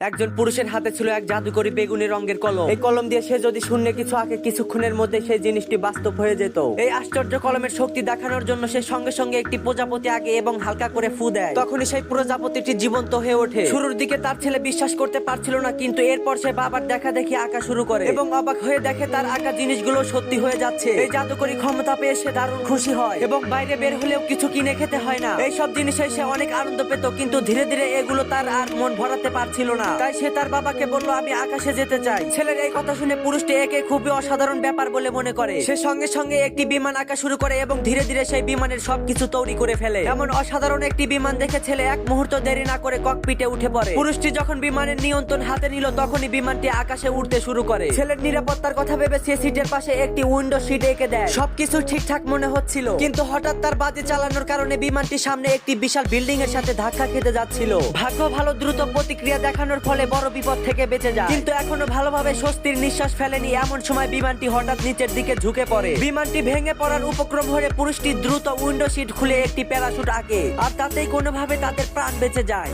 একজন পুরুষের হাতে ছিল এক জাদুকরি বেগুনি রঙের কলম। এই কলম দিয়ে সে যদি শূন্য কিছু আঁকে, কিছুক্ষণের মধ্যে সেই জিনিসটি বাস্তব হয়ে যেত। এই আশ্চর্য কলমের শক্তি দেখানোর জন্য সে সঙ্গে সঙ্গে একটি প্রজাপতি আগে এবং হালকা করে ফু দেয়। তখনই সেই প্রজাপতিটি জীবন্ত হয়ে ওঠে। শুরুর দিকে তার ছেলে বিশ্বাস করতে পারছিল না, কিন্তু এরপর সে বাবার দেখা দেখি আঁকা শুরু করে এবং অবাক হয়ে দেখে তার আঁকা জিনিসগুলো সত্যি হয়ে যাচ্ছে। এই জাদুকরি ক্ষমতা পেয়ে সে দারুণ খুশি হয় এবং বাইরে বের হলেও কিছু কিনে খেতে হয় না। এই সব জিনিসে সে অনেক আনন্দ পেত, কিন্তু ধীরে ধীরে এগুলো তার আর মন ভরাতে পারছিল না। তাই সে তার বাবাকে বলল, আমি আকাশে যেতে চাই। ছেলের এই কথা শুনে পুরুষটি একে খুবই অসাধারণ ব্যাপার বলে মনে করে। সে সঙ্গে সঙ্গে একটি বিমান আঁকা শুরু করে এবং ধীরে ধীরে সেই বিমানের সবকিছু তৈরি করে ফেলে। এমন অসাধারণ একটি বিমান দেখে ছেলে এক মুহূর্ত দেরি না করে ককপিটে উঠে পড়ে। পুরুষটি যখন বিমানের নিয়ন্ত্রণ হাতে নিল, তখনই বিমানটি আকাশে উঠতে শুরু করে। ছেলের নিরাপত্তার কথা ভেবে সে সিটের পাশে একটি উইন্ডো সিট এঁকে দেয়। সবকিছু ঠিকঠাক মনে হচ্ছিল, কিন্তু হঠাৎ তার বাজে চালানোর কারণে বিমানটি সামনে একটি বিশাল বিল্ডিং এর সাথে ধাক্কা খেতে যাচ্ছিল। ভাগ্য ভালো দ্রুত প্রতিক্রিয়া দেখানোর ফলে বড় বিপদ থেকে বেঁচে যায়। কিন্তু এখনও ভালোভাবে স্বস্তির নিঃশ্বাস ফেলেনি এমন সময় বিমানটি হঠাৎ নিচের দিকে ঝুঁকে পড়ে। বিমানটি ভেঙে পড়ার উপক্রম হয়ে পুরুষটি দ্রুত উইন্ডো সিট খুলে একটি প্যারাশুট আঁকে, আর তাতেই কোনোভাবে তাদের প্রাণ বেঁচে যায়।